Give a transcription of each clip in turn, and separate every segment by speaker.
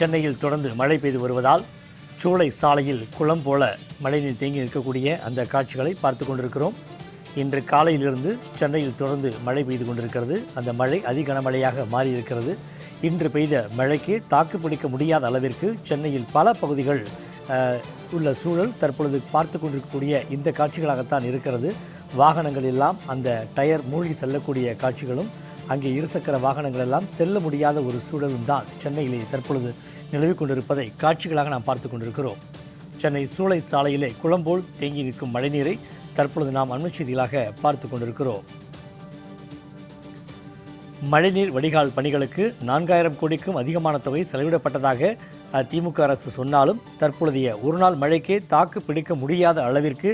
Speaker 1: சென்னையில் தொடர்ந்து மழை பெய்து வருவதால் சூளை சாலையில் குளம் போல மழைநீர் தேங்கி நிற்கக்கூடிய அந்த காட்சிகளை பார்த்து கொண்டிருக்கிறோம். இன்று காலையிலிருந்து சென்னையில் தொடர்ந்து மழை பெய்து கொண்டிருக்கிறது. அந்த மழை அதி கனமழையாக மாறி இருக்கிறது இன்று பெய்த மழைக்கு தாக்கு பிடிக்க முடியாத அளவிற்கு சென்னையில் பல பகுதிகள் உள்ள சூழல் தற்பொழுது பார்த்து கொண்டிருக்கக்கூடிய இந்த காட்சிகளாகத்தான் இருக்கிறது. வாகனங்கள் எல்லாம் அந்த டயர் மூழ்கி செல்லக்கூடிய காட்சிகளும் அங்கே இருசக்கர வாகனங்கள் எல்லாம் செல்ல முடியாத ஒரு சூழலும் தான் சென்னையிலே தற்பொழுது நிலவிக் கொண்டிருப்பதை காட்சிகளாக நாம் பார்த்து கொண்டிருக்கிறோம். சென்னை சூளை சாலையிலே குளம்போல் தேங்கி நிற்கும் மழைநீரை தற்பொழுது நாம் அண்மை செய்திகளாக பார்த்து கொண்டிருக்கிறோம். மழைநீர் வடிகால் பணிகளுக்கு நான்காயிரம் கோடிக்கும் அதிகமான தொகை செலவிடப்பட்டதாக திமுக அரசு சொன்னாலும் தற்பொழுதைய ஒருநாள் மழைக்கே தாக்கு பிடிக்க முடியாத அளவிற்கு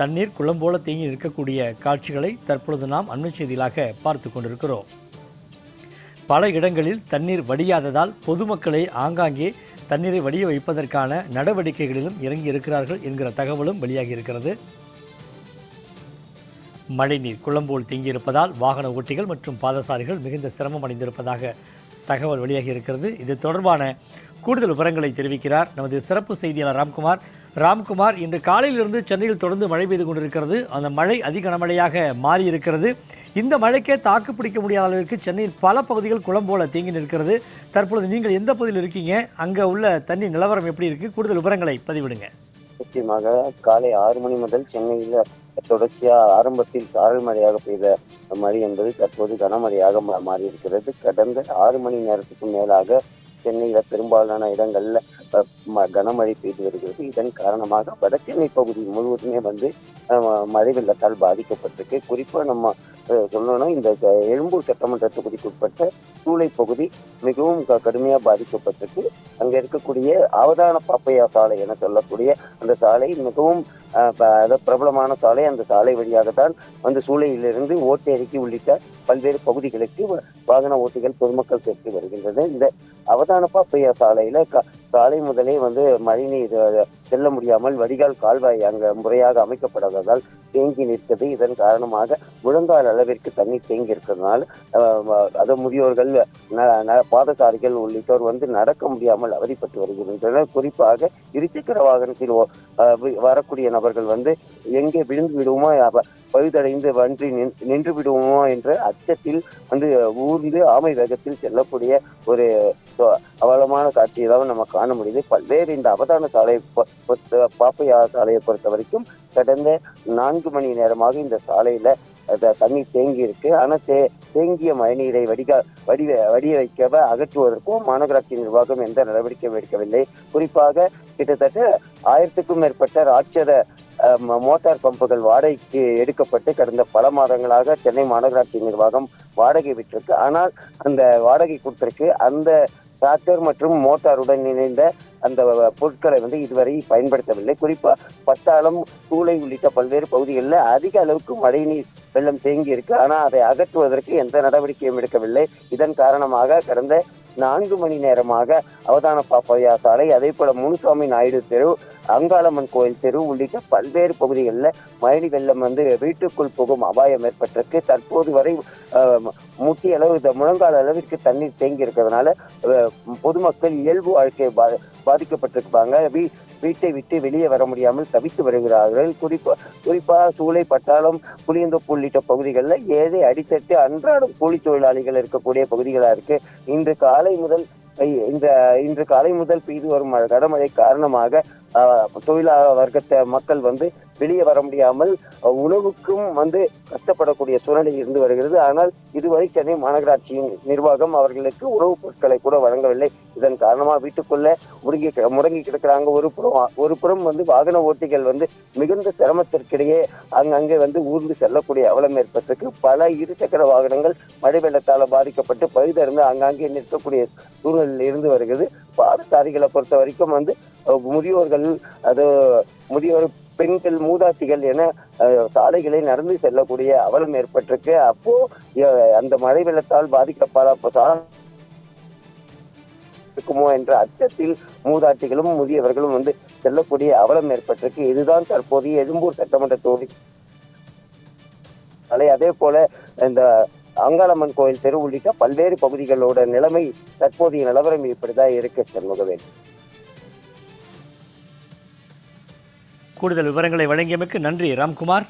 Speaker 1: தண்ணீர் குளம்போல தேங்கி நிற்கக்கூடிய காட்சிகளை தற்பொழுது நாம் அண்மை செய்திகளாக பார்த்து கொண்டிருக்கிறோம். பல இடங்களில் தண்ணீர் வடியாததால் பொதுமக்களை ஆங்காங்கே தண்ணீரை வடிய வைப்பதற்கான நடவடிக்கைகளிலும் இறங்கி இருக்கிறார்கள் என்கிற தகவலும் வெளியாகி இருக்கிறது மழைநீர் குளம்போல் தேங்கியிருப்பதால் வாகன ஓட்டிகள் மற்றும் பாதசாரிகள் மிகுந்த சிரமம் அடைந்திருப்பதாக தகவல் வெளியாகி இருக்கிறது இது தொடர்பான கூடுதல் விவரங்களை தெரிவிக்கிறார். நமது சிறப்பு செய்தியாளர் ராம்குமார். ராம்குமார் இன்று காலையிலிருந்து சென்னையில் தொடர்ந்து மழை பெய்து கொண்டிருக்கிறது. அந்த மழை அதிக கனமழையாக மாறி இருக்கிறது இந்த மழைக்கே தாக்கு பிடிக்க முடியாத அளவிற்கு சென்னையில் பல பகுதிகள் குளம் போல தேங்கி நிற்கிறது. தற்பொழுது நீங்கள் எந்த பகுதியில் இருக்கீங்க? அங்கே உள்ள தண்ணி நிலவரம் எப்படி இருக்கு? கூடுதல் விவரங்களை பதிவிடுங்க.
Speaker 2: நிச்சயமாக காலை ஆறு மணி முதல் சென்னையில் தொடர்ச்சியா ஆரம்பத்தில் சாரல் மழையாக பெய்த மழை என்பது தற்போது கனமழையாக மா- மாறி இருக்கிறது கடந்த ஆறு மணி நேரத்துக்கு மேலாக சென்னையில பெரும்பாலான இடங்கள்ல அஹ், ம- கனமழை பெய்து வருகிறது. இதன் காரணமாக வடசென்னை பகுதி முழுவதுமே வந்து மழை வெள்ளத்தால் பாதிக்கப்பட்டிருக்கு. குறிப்பா நம்ம சொல்லணும்னா இந்த எழும்பூர் சட்டமன்ற தொகுதிக்கு உட்பட்ட சூளை பகுதி மிகவும் க- பாதிக்கப்பட்டிருக்கு. அங்கே இருக்கக்கூடிய அவதான பாப்பையா சாலை என சொல்லக்கூடிய அந்த சாலை மிகவும் ப- பிரபலமான சாலை. அந்த சாலை வழியாகத்தான் வந்து சூளையிலிருந்து ஓட்டேரிக்கு உள்ளிட்ட பல்வேறு பகுதிகளுக்கு வ- வாகன ஓட்டிகள் பொதுமக்கள் சேர்த்து வருகின்றது இந்த அவதான பாப்பையா சாலையில க- சாலை முதலே வந்து மழைநீர் செல்ல முடியாமல் வடிகால் கால்வாய் அங்க முறையாக அமைக்கப்படாததால் தேங்கி நிற்கிறது இதன் காரணமாக முழங்கால் அளவிற்கு தண்ணீர் தேங்கி இருக்கிறதுனால அது முதியோர்கள் ந- ந- பாதசாரிகள் உள்ளிட்டோர் வந்து நடக்க முடியாமல் அவதிப்பட்டு வருகின்றனர். குறிப்பாக இருசக்கர வாகனத்தில் ஓ- வரக்கூடிய நபர்கள் வந்து எங்கே விழுந்து விடுவோமோ பழுதடைந்து வன்றி நின்- நின்று விடுவோமோ என்ற அச்சத்தில் வந்து ஊர்ந்து ஆமை வேகத்தில் செல்லக்கூடிய ஒரு அவலமான காட்சியை தான் நம்ம காண முடியுது. பல்வேறு இந்த அவதான சாலை பொறுத்த- பாப்பையா சாலையை பொறுத்த வரைக்கும் கடந்த நான்கு மணி நேரமாக இந்த சாலையில அஹ், தண்ணீர் தேங்கி இருக்கு. ஆனா தே தேங்கிய மழைநீரை வடிக வடிவ வடிய வைக்கவ அகற்றுவதற்கும் மாநகராட்சி நிர்வாகம் எந்த நடவடிக்கையும் எடுக்கவில்லை. குறிப்பாக கிட்டத்தட்ட ஆயிரத்துக்கும் மேற்பட்ட ராட்சத மோட்டார் பம்புகள் வாடகைக்கு எடுக்கப்பட்டு கடந்த பல மாதங்களாக சென்னை மாநகராட்சி நிர்வாகம் வாடகை விட்டிருக்கு. ஆனால் அந்த வாடகை கொடுத்திருக்கு. அந்த டிராக்டர் மற்றும் மோட்டாருடன் இணைந்த அந்த பொருட்களை வந்து இதுவரை பயன்படுத்தவில்லை. குறிப்பா பட்டாளம் சூளை உள்ளிட்ட பல்வேறு பகுதிகளில் அதிக அளவுக்கு மழைநீர் வெள்ளம் தேங்கி இருக்கு. ஆனால் அதை அகற்றுவதற்கு எந்த நடவடிக்கையும் எடுக்கவில்லை. இதன் காரணமாக கடந்த நான்கு மணி நேரமாக அவதான பாப்பையா சாலை அதே போல முனுசாமி நாயுடு தெரு அங்காளம்மன் கோயில் தெரு உள்ளிட்ட பல்வேறு பகுதிகளில் மழை வெள்ளம் வந்து வீட்டுக்குள் புகும் அபாயம் ஏற்பட்டிருக்கு. தற்போது வரை முட்டி அளவு இந்த அளவிற்கு தண்ணீர் தேங்கி இருக்கிறதுனால பொதுமக்கள் இயல்பு வாழ்க்கை பா பாதிக்கப்பட்டிருப்பாங்க. வீ வீட்டை விட்டு வெளியே வர முடியாமல் தவித்து வருகிறார்கள். குறிப்பா குறிப்பாக சூளை பட்டாளம் புளியந்தோப்பு உள்ளிட்ட பகுதிகளில் ஏழை அடித்தட்டு அன்றாடம் கூலி தொழிலாளிகள் இருக்கக்கூடிய பகுதிகளாக இருக்கு. இன்று காலை முதல் இந்த இன்று காலை முதல் பெய்து வரும் மழை- கனமழை காரணமாக தொழிலாளர் வர்க்கத்தை மக்கள் வந்து வெளியே வர முடியாமல் உணவுக்கும் வந்து கஷ்டப்படக்கூடிய சூழ்நிலை இருந்து வருகிறது. ஆனால் இதுவரை சென்னை மாநகராட்சியின் நிர்வாகம் அவர்களுக்கு உணவுப் பொருட்களை கூட வழங்கவில்லை. இதன் காரணமாக வீட்டுக்குள்ள முடங்கி முடங்கி கிடக்கிறாங்க. ஒரு புறம் ஒரு புறம் வந்து வாகன ஓட்டிகள் வந்து மிகுந்த சிரமத்திற்கிடையே அங்கங்கே வந்து ஊர்ந்து செல்லக்கூடிய அவலம் ஏற்பட்டிருக்கு. பல இருசக்கர வாகனங்கள் மழை வெள்ளத்தால் பாதிக்கப்பட்டு பழுதறிந்து அங்கங்கே நிற்கக்கூடிய சூழ்நிலையில் இருந்து வருகிறது. பாதசாரிகளை பொறுத்த வரைக்கும் வந்து முதியோர்கள் அது முதியோர் பெண்கள் மூதாட்டிகள் என சாலைகளை நடந்து செல்லக்கூடிய அவலம் ஏற்பட்டிருக்கு. அப்போ அந்த மழை வெள்ளத்தால் பாதிக்கப்பட இருக்குமோ என்ற அச்சத்தில் மூதாட்டிகளும் முதியவர்களும் வந்து செல்லக்கூடிய அவலம் ஏற்பட்டிருக்கு. இதுதான் தற்போதைய எழும்பூர் சட்டமன்ற தொகுதி. அலை அதே போல இந்த அங்காளம்மன் கோயில் தெரு உள்ளிட்ட பல்வேறு பகுதிகளோட நிலைமை தற்போதைய நிலவரம் இப்படிதான் இருக்கு சண்முகவேன்
Speaker 1: கூடுதல் விவரங்களை வழங்கியமைக்கு நன்றி ராம்குமார்.